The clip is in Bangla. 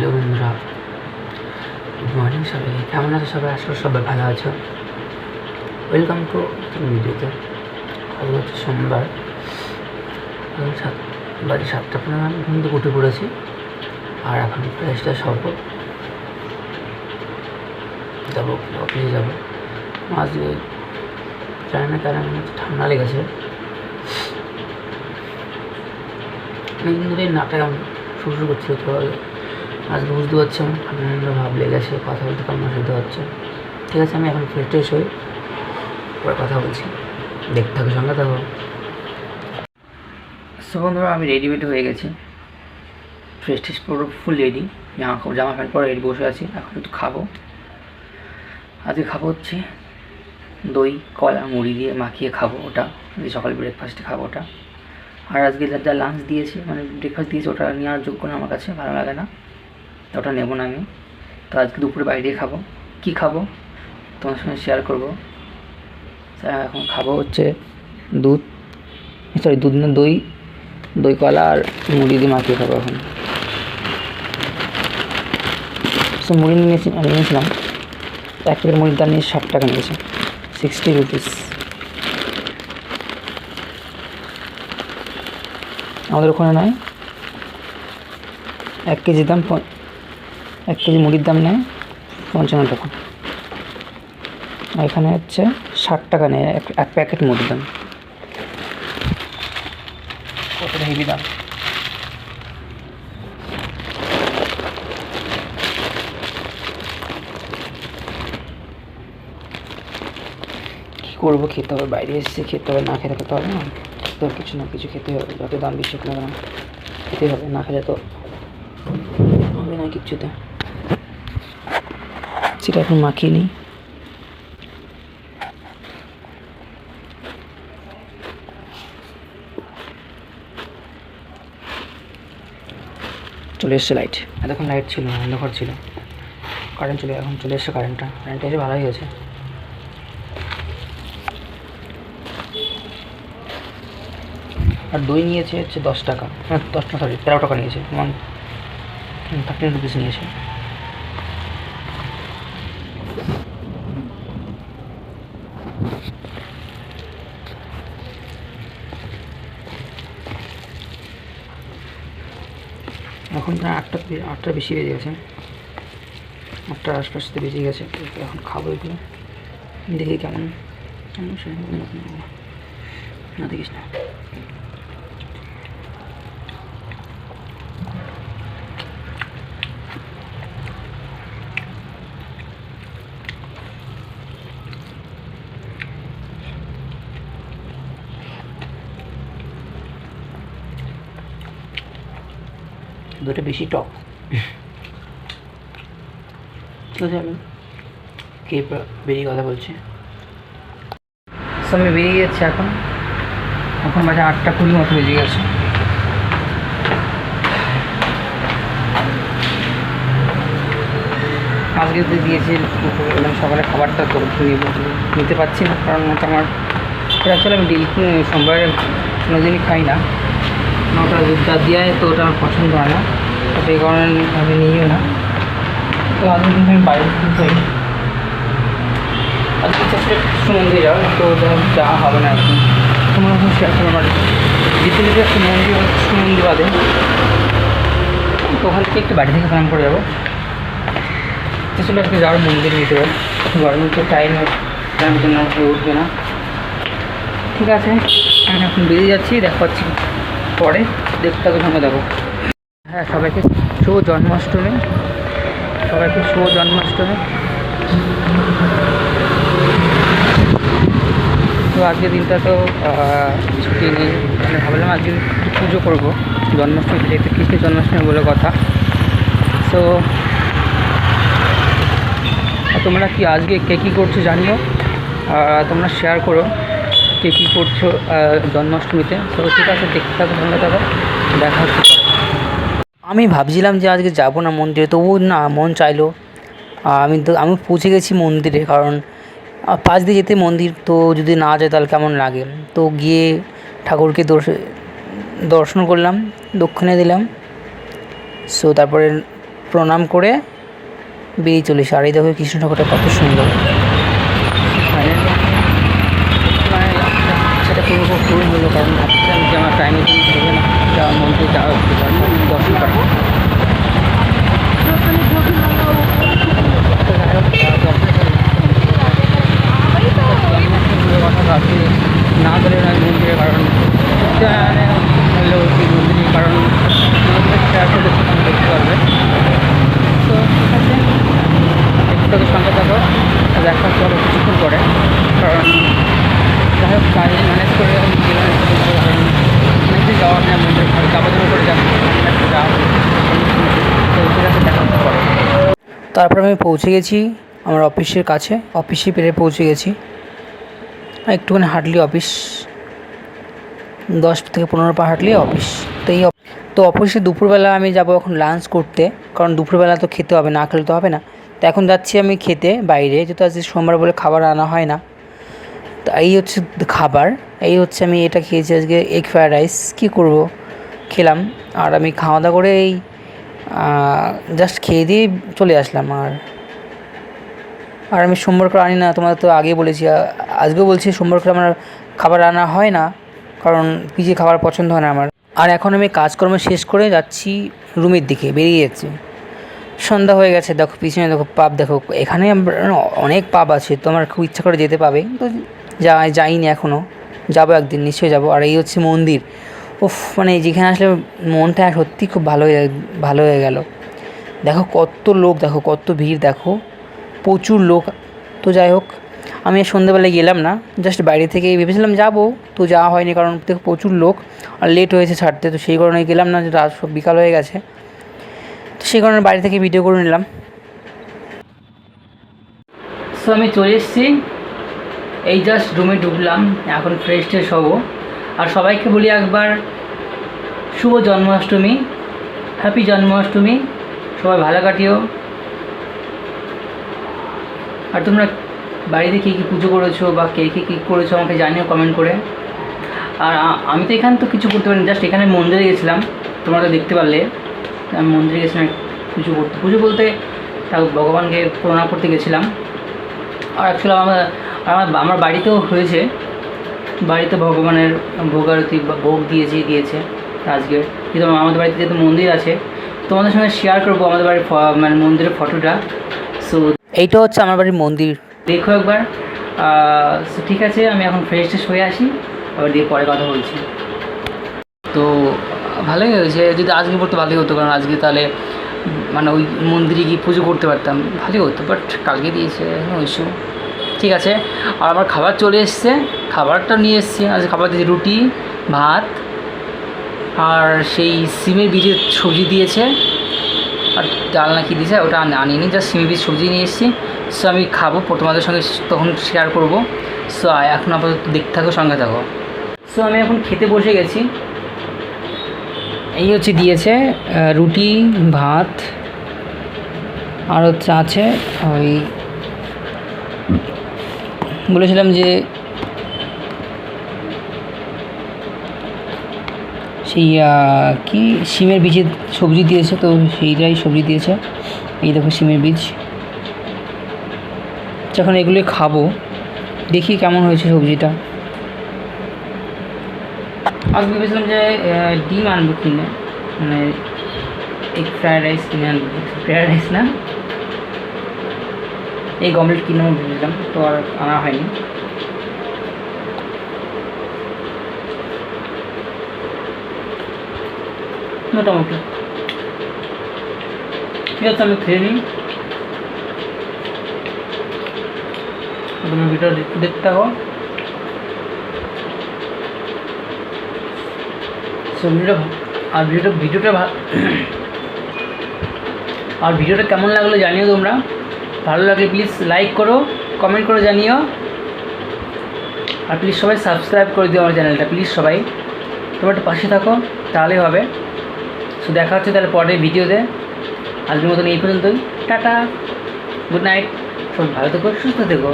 হ্যালো বন্ধুরা। গুড মর্নিং সবাইকে কেমন আছো সবাই? আসলে সবাই ভালো আছো। ওয়েলকাম টু ভিডিওতে আজ হচ্ছে সোমবার। সাত, বাজে সাতটা পনেরো আমি থেকে উঠে পড়েছি। আর এখন প্রাইসটা সব। যাব অফিসে যাব। আজকে জানি না কারণ ঠান্ডা লেগেছে। অনেকদিন ধরে নাটা শুরু শুরু করছিল তো আজকে বুঝতে পারছেন ঠান্ডা ভাব লেগেছে কথা বলতে কেমন অসুবিধা হচ্ছে। ঠিক আছে, আমি এখন ফ্রেশ ট্রেশ হই, পরে কথা বলছি। দেখতে থাকো, সঙ্গে থাকো। সো বন্ধুরা, আমি রেডিমেড হয়ে গেছি। ফ্রেশ ট্রেশ পুরো ফুল রেডি জামা কাপড়, জামা প্যান্ট পরে রেডি বসে আছি। এখন একটু খাব। আজকে খাব হচ্ছে দই, কলা, মুড়ি দিয়ে মাখিয়ে খাব ওটা। সকাল ব্রেকফাস্টে খাব ওটা। আর আজকে যা যা লাঞ্চ দিয়েছে মানে ব্রেকফাস্ট দিয়েছে, ওটা নেওয়ার যোগ্য না আমার কাছে, ভালো লাগে না। ওটা নেব না আমি। তো আজকে দুপুরে বাইরে খাব। কি খাব? তোমার সঙ্গে শেয়ার করব। এখন খাব হচ্ছে দুধ। সরি দুধ না, দই। দই, কলা আর মুড়ি দিয়ে মাখিয়ে খাব এখন। সো মুড়ি নিয়েছি আমি নিয়েছিলাম। এক প্যাকেট মুড়ির দাম নিয়ে ষাট টাকা নিয়েছে। সিক্সটি রুপিস আমাদের ওখানে নয়। এক কেজি দাম এক কেজি মুড়ির দাম নেয় পঞ্চান্ন টাকা। এখানে হচ্ছে ষাট টাকা নেয় এক প্যাকেট মুড়ির দাম। কতটা হেভি দাম? কী করব, খেতে হবে, বাইরে এসেছি, খেতে হবে, না খেতে খেতে হবে না। তো কিছু না, কিছু খেতে হবে, যত দাম বেশি না খেতে হবে, না খেলে তো হবে না কিচ্ছুতে। সেটা এখন মাখিয়ে নিই। চলে এসছে লাইট এতক্ষণ লাইট ছিল না অন্ধকার ছিল। কারেন্ট চলে, এখন চলে এসছে কারেন্টটা কারেন্টটা এসে ভালোই গেছে আর দই নিয়েছে হচ্ছে দশ টাকা। হ্যাঁ দশ টাকা, সরি, তেরো টাকা নিয়েছে। ওয়ান থার্টিন রুপিস নিয়েছে। প্রায় আটটা আটটা বেশি বেজে গেছে। আটটার আশপাশতে বেজে গেছে এখন খাব এগুলো। দেখি কেমন কেমন না দেখিস না। দুটো বেশি টক। আমি বেরিয়ে কথা বলছি? আমি বেরিয়ে যাচ্ছি এখন। এখন বাজে আটটা কুড়ি মতো বেজে গেছে। আজকে তো দিয়েছি সকালে খাবারটা তো নিতে পারছি না, কারণ আমার অ্যাকচুয়ালি আমি ডেলি সোমবারে কোনো দিনই খাই না। ওটা দুধটা দেওয়ায় তো ওটা আমার পছন্দ হয় না। তো সেই কারণে আমি নিইও না। তো আজকে কিন্তু আমি বাইরে খাই আজকে কৃষ্ণ মন্দিরে যাওয়া তো যা- হবে না এখন। তোমার এখন শেয়ার করতে পারি দ্বিতীয় একটা মন্দির হচ্ছে মন্দির বাদে। তো ওখান থেকে একটু বাড়ি থেকে স্নান করে যাব। ছিল আজকে যাওয়ার মন্দির নিতে ভিতরে গরমের তো টাইম টাইমের জন্য উঠবে না। ঠিক আছে, আমি এখন বেরিয়ে যাচ্ছি, দেখা পাচ্ছি পরে দেখতে থাকো সঙ্গে দেখো। হ্যাঁ সবাইকে শুভ জন্মাষ্টমী। সবাইকে শুভ জন্মাষ্টমী। তো আজকের দিনটা তো ছুটি নেই। মানে ভাবলাম আজকে পুজো করব। জন্মাষ্টমী যেহেতু কৃষ্ণের জন্মাষ্টমী বলে কথা। সো তোমরা কি আজকে কে কী করছ জানিও তোমরা শেয়ার করো। কে কী করছ জন্মাষ্টমীতে? তো ঠিক আছে, দেখতে থাকো, সঙ্গে থাকো। দেখা হচ্ছে আমি ভাবছিলাম যে আজকে যাব না মন্দিরে তবু না, মন চাইলো। আমি তো, আমি পৌঁছে গেছি মন্দিরে, কারণ পাশ দিয়ে যেতে মন্দির, তো যদি না যায় তাহলে কেমন লাগে? তো গিয়ে ঠাকুরকে দর্শ- দর্শন করলাম, দক্ষিণে দিলাম। সো, তারপরে প্রণাম করে বেরিয়ে চলেছে আর এই দেখো, কৃষ্ণ ঠাকুরটা কত সুন্দর সেটা পুরো পুরো হলো কারণ ভাবছিলাম যে আমার টাইমে হবে না যাওয়ার মধ্যে যাওয়া দর্শন করা কথা ভাবছি না গেলে নয় মন্দিরের কারণ জানে হলেও কি মন্দিরের কারণ মন্দিরের শেয়ার করলে সেখানে দেখতে পারবে তো ঠিক আছে একটু সঙ্গে থাকো দেখা করো কিছুক্ষণ পরে কারণ যাই হোক কাজ ম্যানেজ করে আমি জীবনে কারণ অনেকদিন যাওয়া হয় না মন্দিরে যাব যাব করে যাব যাওয়া তো ঠিক আছে দেখা হচ্ছে পরে তারপর আমি পৌঁছে গেছি আমার অফিসের কাছে অফিসে পেরে পৌঁছে গেছি। একটুখানি হাঁটলি অফিস, দশ থেকে পনেরো পা হাঁটলি অফিস। তো এই তো অফিসে দুপুরবেলা আমি যাব এখন লাঞ্চ করতে, কারণ দুপুরবেলা তো খেতে হবে, না খেলে তো হবে না। তো এখন যাচ্ছি আমি খেতে বাইরে, যেহেতু আজকে সোমবার বলে খাবার আনা হয় না। তো এই হচ্ছে খাবার, এই হচ্ছে আমি এটা খেয়েছি আজকে এগ ফ্রায়েড রাইস কী করব? খেলাম, আর আমি খাওয়া দাওয়া করে এই জাস্ট খেয়ে দিয়ে চলে আসলাম আর। আর আমি সোমবার করে আনি না, তোমাদের তো আগে বলেছি আজকেও বলছি সোমবার করে আমার খাবার আনা হয় না, কারণ পিজে খাবার পছন্দ হয় না আমার। আর এখন আমি কাজকর্ম শেষ করে যাচ্ছি রুমের দিকে, বেরিয়ে যাচ্ছি। সন্ধ্যা হয়ে গেছে, দেখো পিছনে দেখো পাব দেখো এখানে অনেক পাব আছে তোমার খুব ইচ্ছা করে যেতে পাবে। তো যা, যাইনি এখনও যাব একদিন, নিশ্চয়ই যাব। আর এই হচ্ছে মন্দির। উফ মানে যেখানে আসলে মনটা সত্যি খুব ভালো হয়ে ভালো হয়ে গেল। দেখো কত লোক, দেখো কত ভিড়, দেখো। প্রচুর লোক। তো যাই হোক, আমি আর সন্ধ্যেবেলায় গেলাম না। জাস্ট বাইরে থেকে ভেবেছিলাম যাব, তো যাওয়া হয়নি কারণ দেখো প্রচুর লোক। আর লেট হয়েছে ছাড়তে, তো সেই কারণে গেলাম না রাত সব বিকাল হয়ে গেছে। তো সেই কারণে বাড়ি থেকে ভিডিও করে নিলাম। সো আমি চলে এসেছি। এই জাস্ট রুমে ঢুকলাম, এখন ফ্রেশ ট্রেশ হব। আর সবাইকে বলি একবার শুভ জন্মাষ্টমী, হ্যাপি জন্মাষ্টমী, সবাই ভালো কাটিও। আর তোমরা বাড়িতে কী কী পুজো করেছ বা কে কী কী করেছ আমাকে জানিও কমেন্ট করে। আর আমি তো এখানে তো কিছু করতে পারিনি জাস্ট এখানে মন্দিরে গেছিলাম, তোমরা তো দেখতে পারলে। আমি মন্দিরে গেছিলাম, পুজো করতে। পুজো বলতে তাও ভগবানকে প্রণাম করতে গেছিলাম। আর অ্যাকচুয়ালি আমার আমার আমার বাড়িতেও হয়েছে। বাড়িতে ভগবানের ভোগারতি, ভোগ দিয়েছি, দিয়েছে আজকে। কিন্তু আমাদের বাড়িতে যেহেতু মন্দির আছে, তোমাদের সঙ্গে শেয়ার করব আমাদের বাড়ির মানে মন্দিরের ফটোটা সো এইটা হচ্ছে আমার বাড়ির মন্দির। দেখো একবার। সো ঠিক আছে, আমি এখন ফ্রেশ ট্রেশ হয়ে আসি, আবার দিয়ে পরে কথা বলছি। তো, ভালোই হয়েছে, যদি আজকে পড়তে ভালোই হতো, কারণ আজকে তাহলে মানে ওই মন্দিরে গিয়ে পুজো করতে পারতাম, ভালোই হতো বাট কালকে দিয়েছে ওইসব ঠিক আছে। আর আমার খাবার চলে এসছে। খাবারটা নিয়ে এসছি। আজকে খাবার দিয়েছে রুটি, ভাত, আর সেই সিমের বীজের সবজি দিয়েছে। আর ডাল নাকি দিয়েছে, ওটা আনি- আনিনি। যা সিমের বীজ সবজি নিয়ে এসেছি। সো আমি খাব পর তোমাদের সঙ্গে তখন শেয়ার করব। সো এখন আপাতত দেখতে থাকো, সঙ্গে থাকো। সো আমি এখন খেতে বসে গেছি। এই হচ্ছে দিয়েছে রুটি, ভাত, আর হচ্ছে আছে ওই বলেছিলাম যে সেই কি সিমের বীজের সবজি দিয়েছে, তো সেইটাই সবজি দিয়েছে। এই দেখো সিমের বীজ। যখন এগুলো খাব। দেখি কেমন হয়েছে সবজিটা। আজকে ভেবেছিলাম যে ডিম আনব কিনে। মানে এগ ফ্রায়েড রাইস কিনে আনব। ফ্রায়েড রাইস না? এই গমলেট কিনে আমি ভেবেছিলাম তো আর আনা হয়নি। মোটামুটি। ঠিক আছে, আমি খেয়ে নিই। তুমি ভিডিও দেখতে থাকো। ভিডিওটা আর ভিডিওটা ভিডিওটা আর ভিডিওটা কেমন লাগল জানিও তোমরা। ভালো লাগলে প্লিজ লাইক করো কমেন্ট করে জানিও। আর প্লিজ সবাই সাবস্ক্রাইব করে দিও আমার চ্যানেলটা প্লিজ সবাই। তোমার একটু পাশে থাকো, তাহলেই হবে। সো দেখা হচ্ছে তাহলে পরের ভিডিওতে আজকের মতন এই পর্যন্তই। টাটা! গুড নাইট সবাই ভালো থেকো, সুস্থ থেকো।